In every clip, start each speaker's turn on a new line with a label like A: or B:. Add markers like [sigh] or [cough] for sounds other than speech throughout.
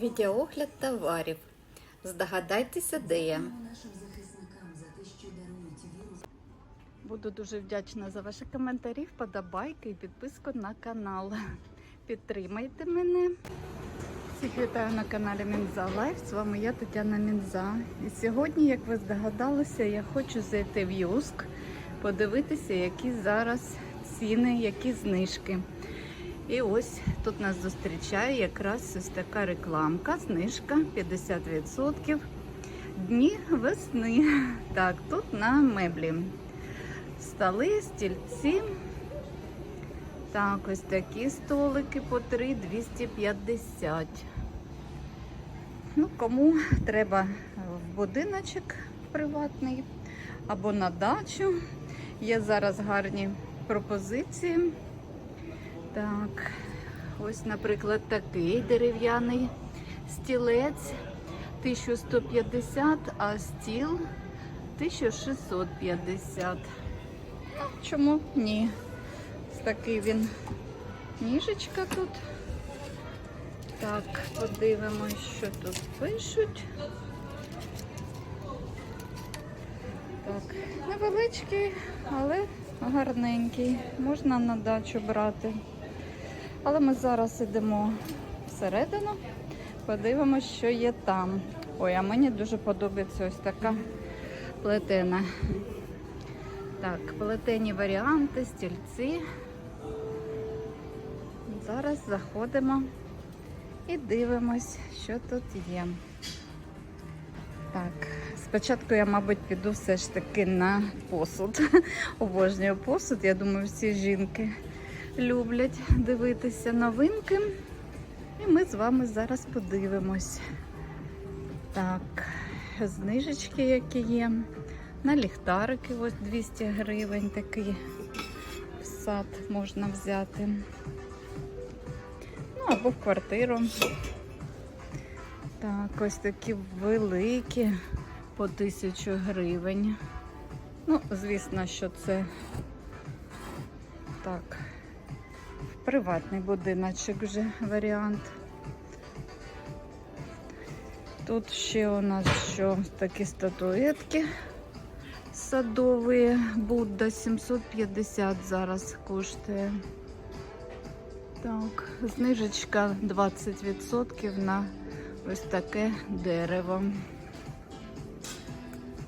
A: Відеоогляд товарів. Здогадайтеся, де я. Буду дуже вдячна за ваші коментарі, вподобайки і підписку на канал. Підтримайте мене. Всіх вітаю на каналі Мінза Лайф. З вами я Тетяна Мінза. І сьогодні, як ви здогадалися, я хочу зайти в Юск, подивитися, які зараз ціни, які знижки. І ось тут нас зустрічає якраз ось така рекламка, знижка 50%. Дні весни. [laughs] Так, тут на меблі. Столи, стільці. Так, ось такі столики по 3 250. Ну, кому треба в будиночок приватний або на дачу. Є зараз гарні пропозиції. Так, ось, наприклад, такий дерев'яний стілець 1150, а стіл 1650. Ну, чому ні? Такий він ніжечка тут. Так, подивимось, що тут пишуть. Так, невеличкий, але гарненький. Можна на дачу брати. Але ми зараз йдемо всередину, подивимося, що є там. Ой, а мені дуже подобається ось така плетена. Так, плетені варіанти, стільці. Зараз заходимо і дивимось, що тут є. Так, спочатку я, мабуть, піду все ж таки на посуд. [laughs] Обожнюю посуд. Я думаю, всі жінки люблять дивитися новинки. І ми з вами зараз подивимось. Так, знижечки, які є. На ліхтарики ось 200 гривень такий в сад можна взяти. Ну, або в квартиру. Так, ось такі великі по 1000 гривень. Ну, звісно, що це так, приватний будиночок вже варіант. Тут ще у нас що такі статуетки садові. Будда 750 зараз коштує. Так, знижечка 20% на ось таке дерево.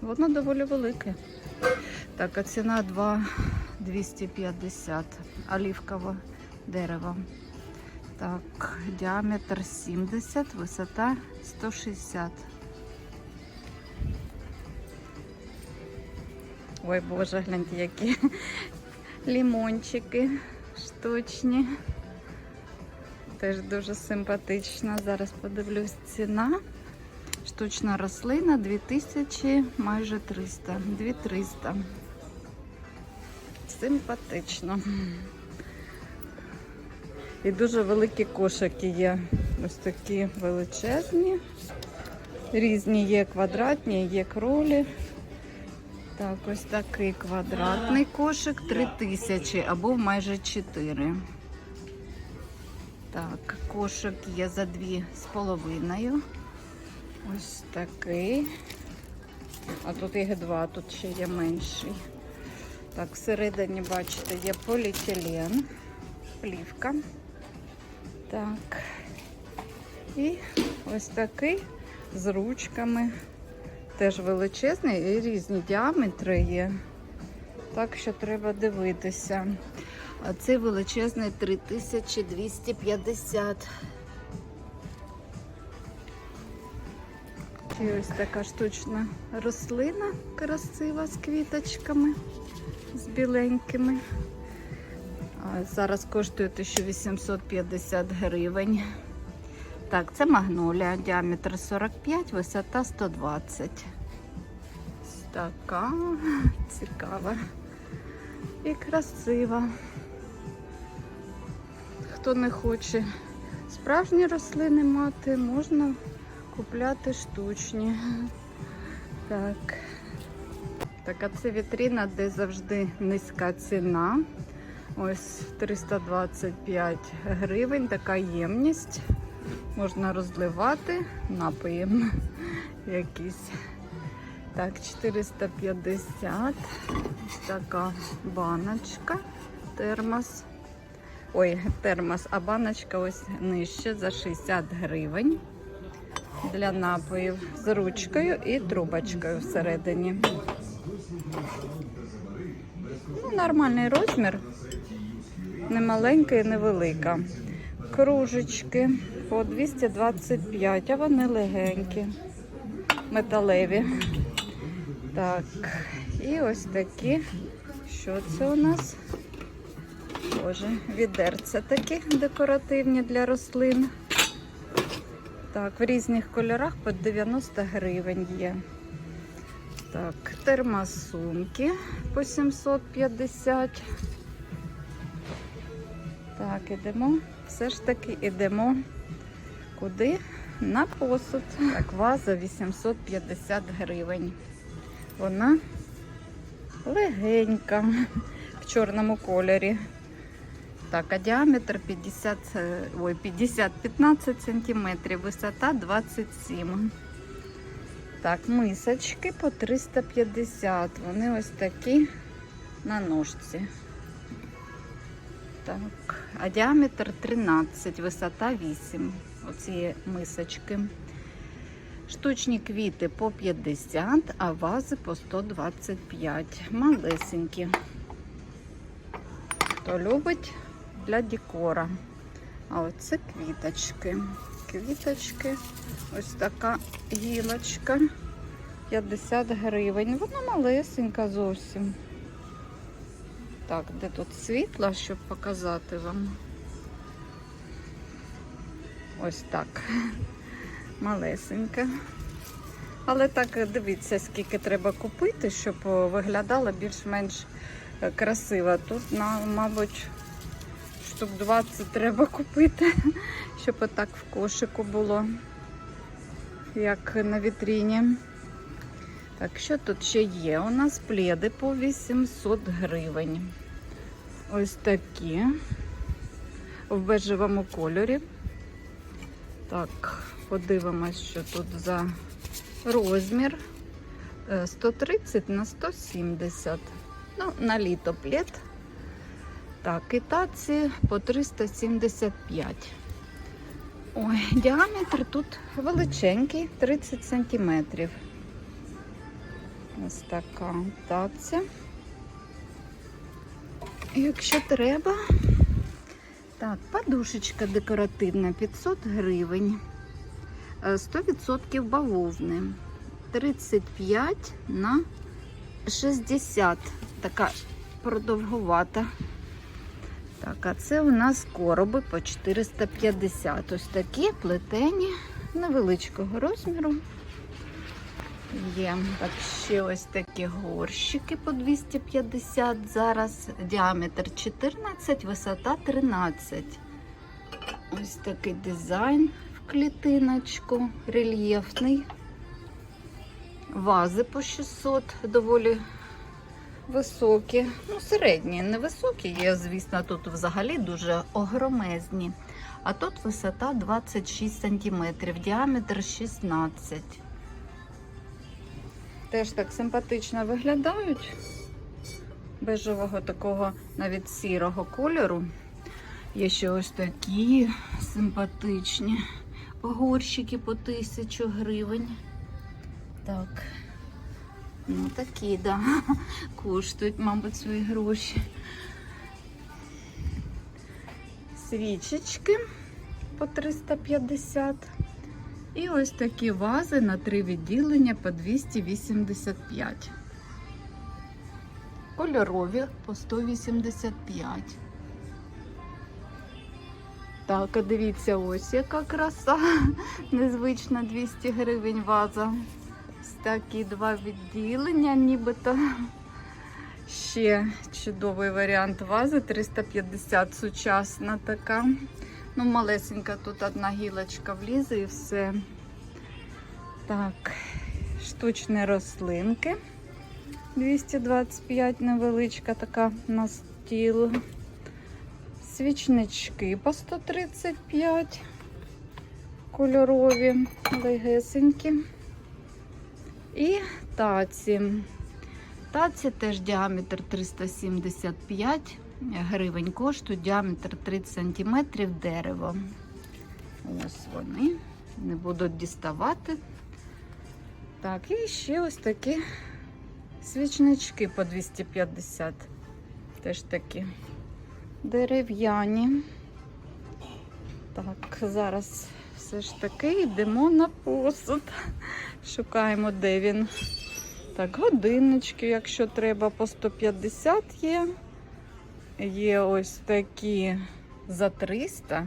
A: Воно доволі велике. Так, а ціна 2,250 олівкове дерево. Так, діаметр 70, висота 160. Ой, боже, гляньте, які [laughs] лімончики штучні. Теж дуже симпатично. Зараз подивлюсь ціна. Штучна рослина 2000, майже 300, 2300. Симпатично. І дуже великі кошики є. Ось такі величезні. Різні є квадратні, є кролі. Так, ось такий квадратний кошик 3000 або майже 4. Так, кошик є за 2,5. Ось такий. А тут їх два, тут ще є менший. Так, всередині, бачите, є поліетилен, плівка. Так. І ось такий з ручками. Теж величезний і різні діаметри є. Так що треба дивитися. А цей величезний 3250. І ось така штучна рослина красива з квіточками, з біленькими. Зараз коштує 1850 гривень. Так, це магнолія, діаметр 45, висота 120. Така цікава і красива. Хто не хоче справжні рослини мати, можна купляти штучні. Так. Так, а це вітрина, де завжди низька ціна. Ось 325 гривень, така ємність. Можна розливати напої якісь. Так, 450. Ось така баночка, термос. Ой, термос, а баночка ось нижче за 60 гривень. Для напоїв з ручкою і трубочкою всередині. Ну, нормальний розмір. Не маленька і не велика. Кружечки по 225, а вони легенькі, металеві. Так, і ось такі. Що це у нас? Боже, відерця такі декоративні для рослин. Так, в різних кольорах по 90 гривень є. Так, термосумки по 750. Так, ідемо. Все ж таки йдемо куди? На посуд. Так, ваза 850 гривень. Вона легенька в чорному кольорі. Так, а діаметр 50, е, ой, 50-15 сантиметрів, висота 27. Так, мисочки по 350. Вони ось такі на ножці. Так, а діаметр 13, висота 8. Оці мисочки. Штучні квіти по 50, а вази по 125. Малесенькі. Хто любить для декора. А оце квіточки. Квіточки. Ось така гілочка. 50 гривень. Вона малесенька зовсім. Так, де тут світло, щоб показати вам? Ось так. [laughs] Малесенька. Але так, дивіться, скільки треба купити, щоб о, виглядало більш-менш е, красиво. Тут, мабуть, штук 20 треба купити, [laughs] щоб отак в кошику було, як на вітріні. Так, що тут ще є? У нас пледи по 800 гривень. Ось такі в бежевому кольорі. Так, подивимось, що тут за розмір. Е, 130 на 170. Ну, на літо плед. Так, і таці по 375. Ой, діаметр тут величенький, 30 сантиметрів. Ось така таця. Якщо треба. Так, подушечка декоративна 500 гривень. Е, 100% бавовни. 35 на 60. Така продовгувата. Так, а це у нас короби по 450. Ось такі плетені невеличкого розміру. Є так, ще ось такі горщики по 250. Зараз діаметр 14, висота 13. Ось такий дизайн в клітиночку, рельєфний. Вази по 600, доволі високі. Ну, середні, невисокі є, звісно, тут взагалі дуже огромезні. А тут висота 26 см, діаметр 16 Теж так симпатично виглядають. Бежевого такого навіть сірого кольору. Є ще ось такі симпатичні горщики по тисячу гривень. Так. Ну такі, да. Коштують, мабуть, свої гроші. Свічечки по 350. І ось такі вази на три відділення по 285. Кольорові по 185. Так, а дивіться, ось яка краса. Незвична 200 гривень ваза. Ось такі два відділення, нібито. Ще чудовий варіант вази 350 сучасна така. Ну, малесенька тут одна гілочка влізе і все. Так, штучні рослинки. 225 невеличка така на стіл. Свічнички по 135. кольорові, легесенькі. І таці. Таці теж діаметр 375 гривень коштують, діаметр 30 см дерево. Ось вони. Не будуть діставати. Так, і ще ось такі свічнички по 250. Теж такі дерев'яні. Так, зараз все ж таки йдемо на посуд. Шукаємо, де він. Так, годиннички, якщо треба, по 150 є. Є ось такі за 300.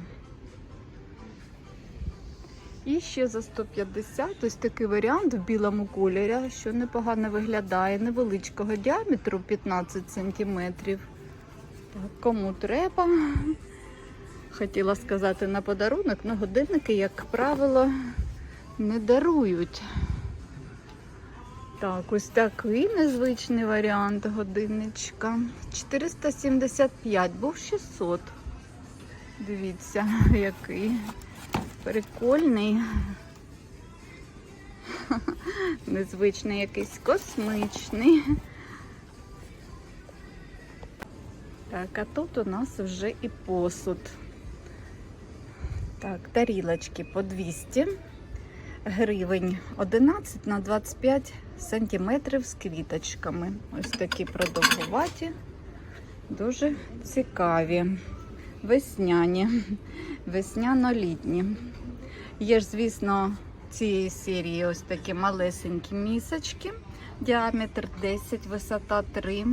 A: І ще за 150 ось такий варіант в білому кольорі, що непогано виглядає, невеличкого діаметру 15 см. Кому треба. Хотіла сказати на подарунок, але годинники, як правило, не дарують. Так, ось такий незвичний варіант годинничка. 475, був 600. Дивіться, [laughs] який прикольний. [laughs] Незвичний якийсь космичний. Так, а тут у нас вже і посуд. Так, тарілочки по 200 гривень 11 на 25 сантиметрів з квіточками. Ось такі продовгуваті, дуже цікаві. Весняні, весняно-літні. Є ж, звісно, цієї серії ось такі малесенькі місочки. Діаметр 10, висота 3.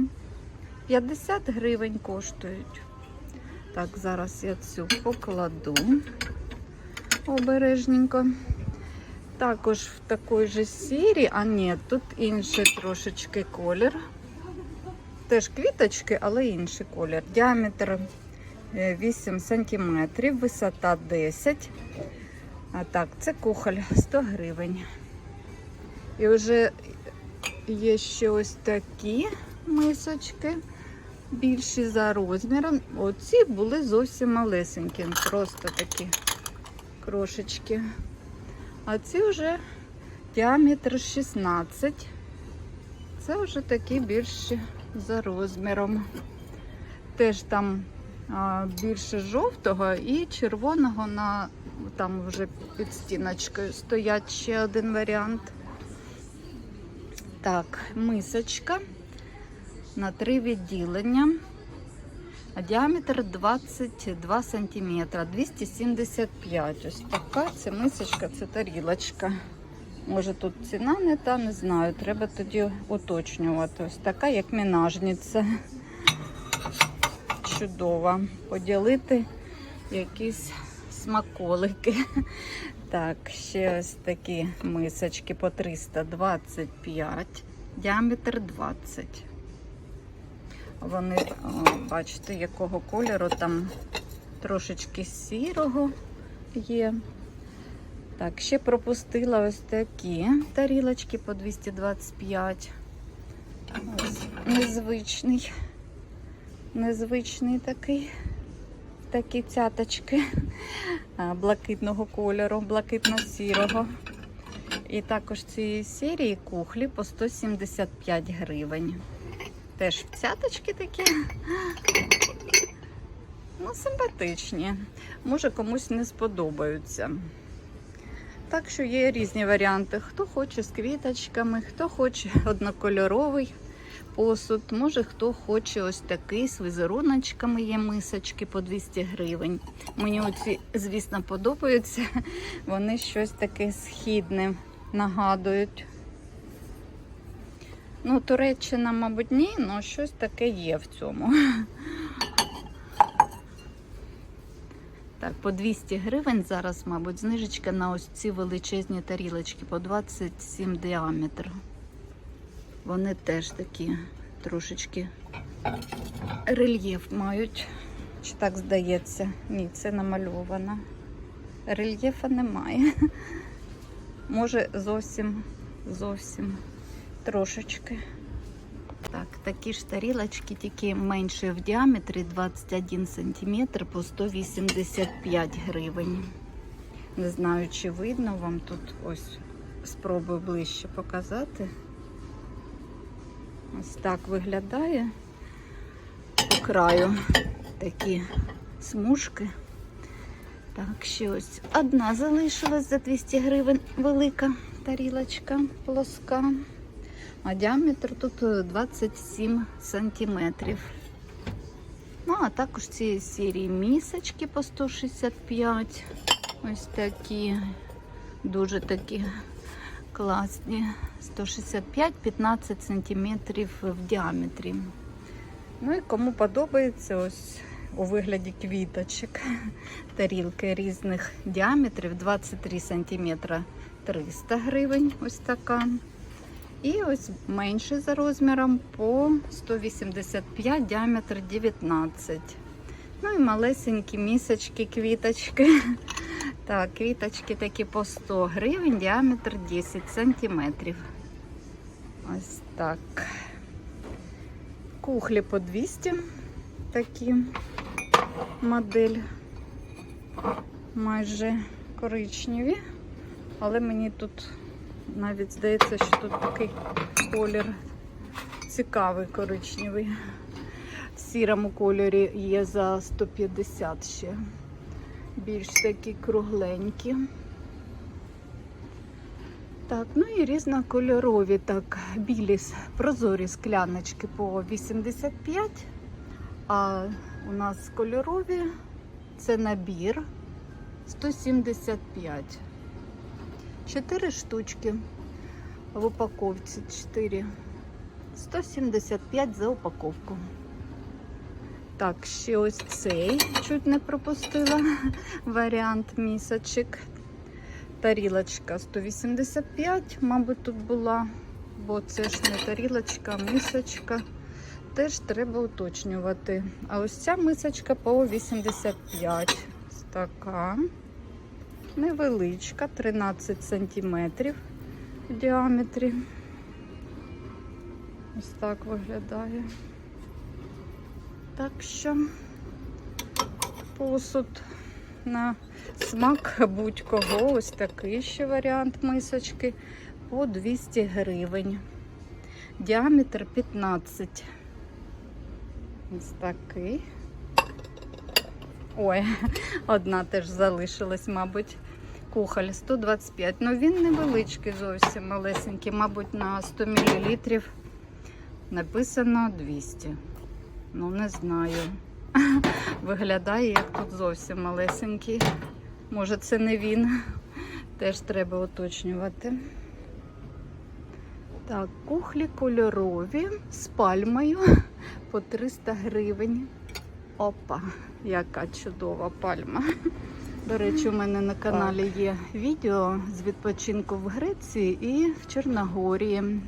A: 50 гривень коштують. Так, зараз я цю покладу обережненько. Також в такій же сірі, а ні, тут інший трошечки колір. Теж квіточки, але інший колір. Діаметр е, 8 см, висота 10 А так, це кухоль 100 гривень. І вже є ще ось такі мисочки, більші за розміром. Оці були зовсім малесенькі, просто такі крошечки. А ці вже діаметр 16. Це вже такі більші за розміром. Теж там а, більше жовтого і червоного на там вже під стіночкою стоять ще один варіант. Так, мисочка на три відділення. Діаметр 22 см, 275. Ось така це мисочка, це тарілочка. Може тут ціна не та, не знаю. Треба тоді уточнювати. Ось така, як мінажниця. Чудова. Поділити якісь смаколики. Так, ще ось такі мисочки по 325, діаметр 20. Вони, о, бачите, якого кольору, там трошечки сірого є. Так, ще пропустила ось такі тарілочки по 225. Ось незвичний. Незвичний такий. Такі цяточки блакитного кольору, блакитно-сірого. І також цієї серії кухлі по 175 гривень. Теж цяточки такі. Ну, симпатичні. Може комусь не сподобаються. Так що є різні варіанти. Хто хоче з квіточками, хто хоче однокольоровий посуд, може хто хоче ось такий з візеруночками є мисочки по 200 гривень. Мені оці, звісно, подобаються. Вони щось таке східне нагадують. Ну, Туреччина, мабуть, ні, але щось таке є в цьому. Так, по 200 гривень зараз, мабуть, знижечка на ось ці величезні тарілочки по 27 діаметр. Вони теж такі трошечки рельєф мають. Чи так здається? Ні, це намальовано. Рельєфа немає. Може, зовсім, зовсім трошечки. Так, такі ж тарілочки, тільки менше в діаметрі 21 см по 185 гривень. Не знаю, чи видно вам тут ось спробую ближче показати. Ось так виглядає по краю такі смужки. Так, ще ось одна залишилась за 200 гривень велика тарілочка плоска. А діаметр тут е, 27 сантиметрів. Ну, а також цієї серії місочки по 165. Ось такі, дуже такі класні. 165-15 сантиметрів в діаметрі. Ну і кому подобається, ось у вигляді квіточок. [laughs] Тарілки різних діаметрів 23 см 300 гривень. Ось така. І ось менше за розміром по 185, діаметр 19. Ну і малесенькі місочки, квіточки. [laughs] Так, квіточки такі по 100 гривень, діаметр 10 сантиметрів. Ось так. Кухлі по 200 такі модель майже коричневі, але мені тут навіть здається, що тут такий колір цікавий коричневий. В сірому кольорі є за 150 ще. Більш такі кругленькі. Так, ну і різнокольорові, так, білі прозорі скляночки по 85, а у нас кольорові це набір 175. Чотири штучки в упаковці 4. 175 за упаковку. Так, ще ось цей чуть не пропустила [laughs] варіант місочок. Тарілочка 185, мабуть, тут була, бо це ж не тарілочка, а мисочка. Теж треба уточнювати. А ось ця мисочка по 85. Ось така. Невеличка, 13 сантиметрів в діаметрі. Ось так виглядає. Так що посуд на смак будь-кого. Ось такий ще варіант мисочки по 200 гривень. Діаметр 15. Ось такий. Ой, [laughs] одна теж залишилась, мабуть. Кухоль 125. Ну він невеличкий зовсім малесенький, мабуть, на 100 мл написано 200. Ну, не знаю. [laughs] Виглядає, як тут зовсім малесенький. Може, це не він. Теж треба уточнювати. Так, кухлі кольорові з пальмою [laughs] по 300 гривень. Опа, яка чудова пальма. [laughs] До речі, у мене на каналі є відео з відпочинку в Греції і в Чорногорії.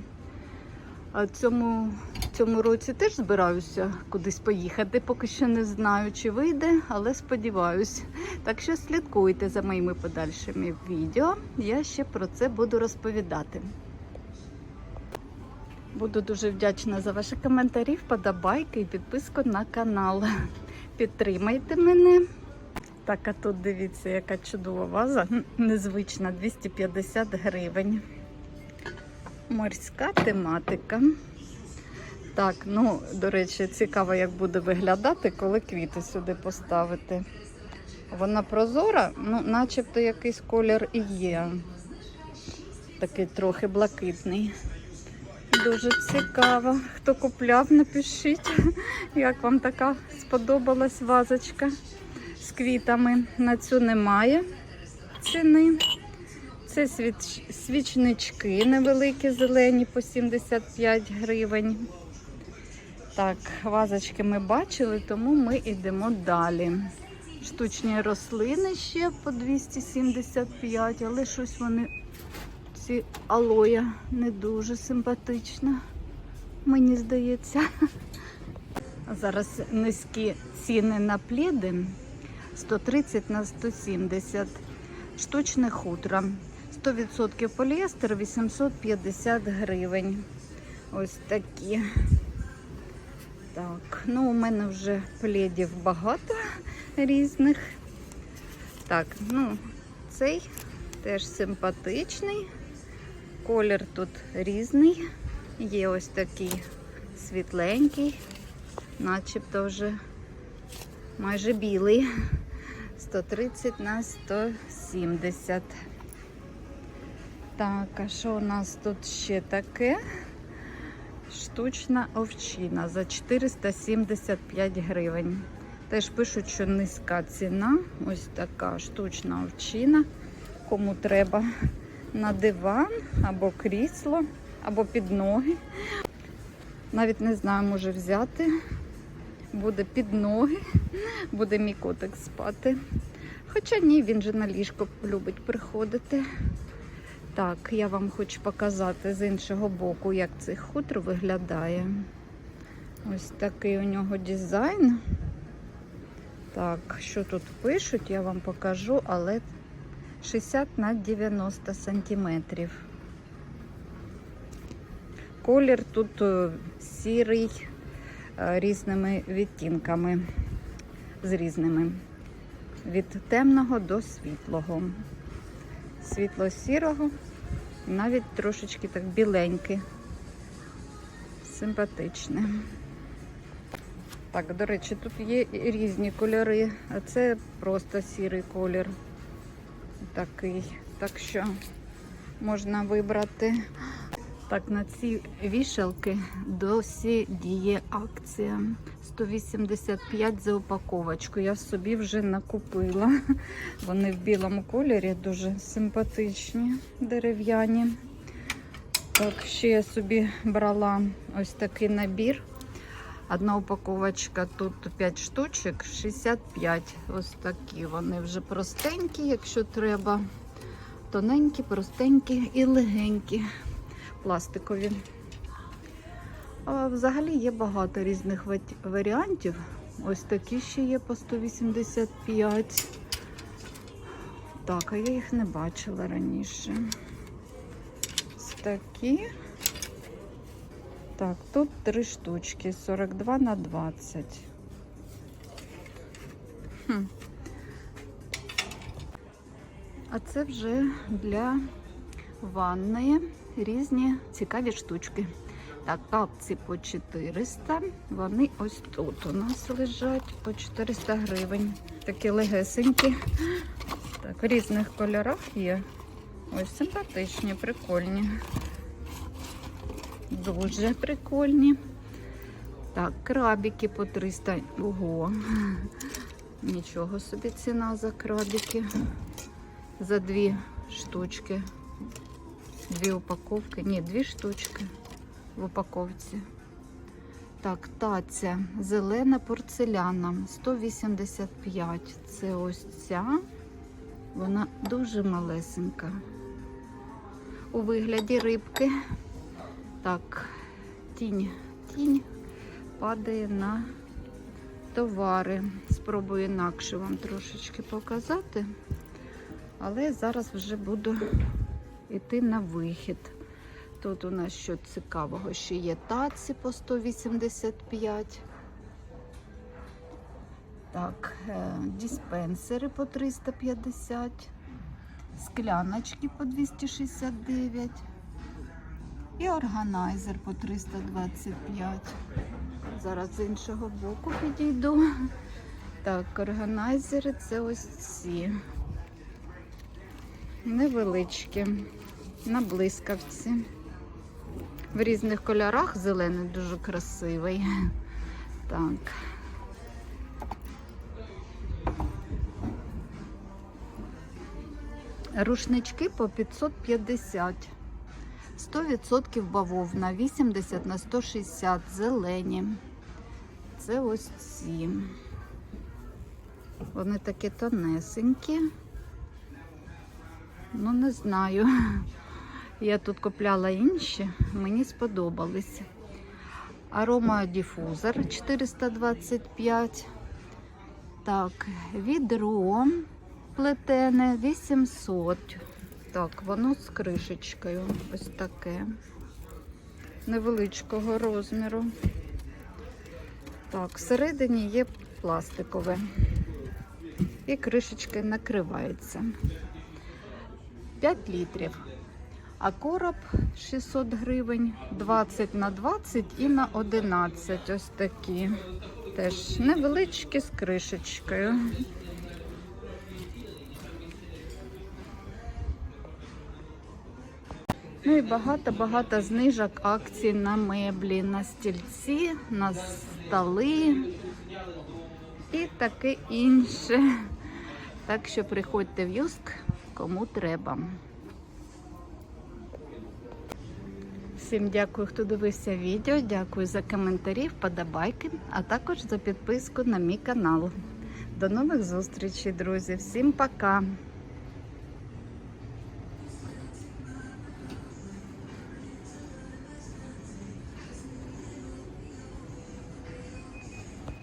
A: А цьому, цьому році теж збираюся кудись поїхати. Поки що не знаю, чи вийде, але сподіваюсь. Так що слідкуйте за моїми подальшими відео. Я ще про це буду розповідати. Буду дуже вдячна за ваші коментарі, вподобайки і підписку на канал. Підтримайте мене. Так, а тут дивіться, яка чудова ваза. Незвична 250 гривень. Морська тематика. Так, ну, до речі, цікаво, як буде виглядати, коли квіти сюди поставити. Вона прозора, ну, начебто якийсь колір і є. Такий трохи блакитний. Дуже цікаво. Хто купляв, напишіть, [laughs] як вам така сподобалась вазочка квітами. На цю немає ціни. Це свіч... свічнички невеликі, зелені по 75 гривень. Так, вазочки ми бачили, тому ми йдемо далі. Штучні рослини ще по 275, але щось вони, ці алоя, не дуже симпатична, мені здається. [laughs] Зараз низькі ціни на пліди 130 на 170. Штучне хутро. 100% поліестер 850 гривень. Ось такі. Так, ну у мене вже пледів багато різних. Так, ну, Цей теж симпатичний. Колір тут різний. Є ось такий світленький, начебто вже майже білий. 130 на 170. Так, а що у нас тут ще таке? Штучна овчина за 475 гривень. Теж пишуть, що низька ціна. Ось така штучна овчина. Кому треба на диван або крісло, або під ноги. Навіть не знаю, може взяти. Буде під ноги, буде мій котик спати. Хоча ні, він же на ліжко любить приходити. Так, я вам хочу показати з іншого боку, як цей хутр виглядає. Ось такий у нього дизайн. Так, що тут пишуть, я вам покажу, але 60 на 90 сантиметрів. Колір тут е, сірий різними відтінками, з різними. Від темного до світлого. Світло-сірого, навіть трошечки так біленьке. Симпатичне. Так, до речі, тут є різні кольори, а це просто сірий колір. Такий. Так що можна вибрати. Так, на ці вішалки досі діє акція. 185 за упаковочку. Я собі вже накупила. Вони в білому кольорі дуже симпатичні, дерев'яні. Так, ще я собі брала ось такий набір. Одна упаковочка тут 5 штучок, 65. Ось такі. Вони вже простенькі, якщо треба. Тоненькі, простенькі і легенькі, пластикові. Взагалі є багато різних варіантів. Ось такі ще є по 185. Так, а я їх не бачила раніше. Ось такі. Так, тут три штучки, 42 на 20. Хм. А це вже для ванної різні цікаві штучки. Так, капці по 400. Вони ось тут у нас лежать по 400 гривень. Такі легесенькі. Так, в різних кольорах є. Ось симпатичні, прикольні. Дуже прикольні. Так, крабики по 300. Ого. Нічого собі ціна за крабики. За дві штучки. Дві упаковки. Ні, дві штучки в упаковці. Так, таця зелена порцеляна 185. Це ось ця. Вона дуже малесенька. У вигляді рибки. Так, тінь, тінь падає на товари. Спробую інакше вам трошечки показати. Але зараз вже буду йти на вихід. Тут у нас що цікавого, ще є таці по 185. Так, е, диспенсери по 350, скляночки по 269 і органайзер по 325. Зараз з іншого боку підійду. Так, органайзери це ось ці. Невеличкі, на блискавці. В різних кольорах зелений дуже красивий. Так. Рушнички по 550. 100% бавовна, 80 на 160 зелені. Це ось ці. Вони такі тонесенькі. Ну, не знаю. Я тут купляла інші, мені сподобались. Аромадіфузор 425. Так, відро плетене 800. Так, воно з кришечкою. Ось таке. Невеличкого розміру. Так, всередині є пластикове. І кришечка накривається. 5 літрів. А короб 600 гривень, 20 на 20 і на 11. Ось такі. Теж невеличкі з кришечкою. Ну і багато-багато знижок акцій на меблі, на стільці, на столи і таке інше. Так що приходьте в Юск, кому треба. Всім дякую, хто дивився відео. Дякую за коментарі, вподобайки, а також за підписку на мій канал. До нових зустрічей, друзі. Всім пока!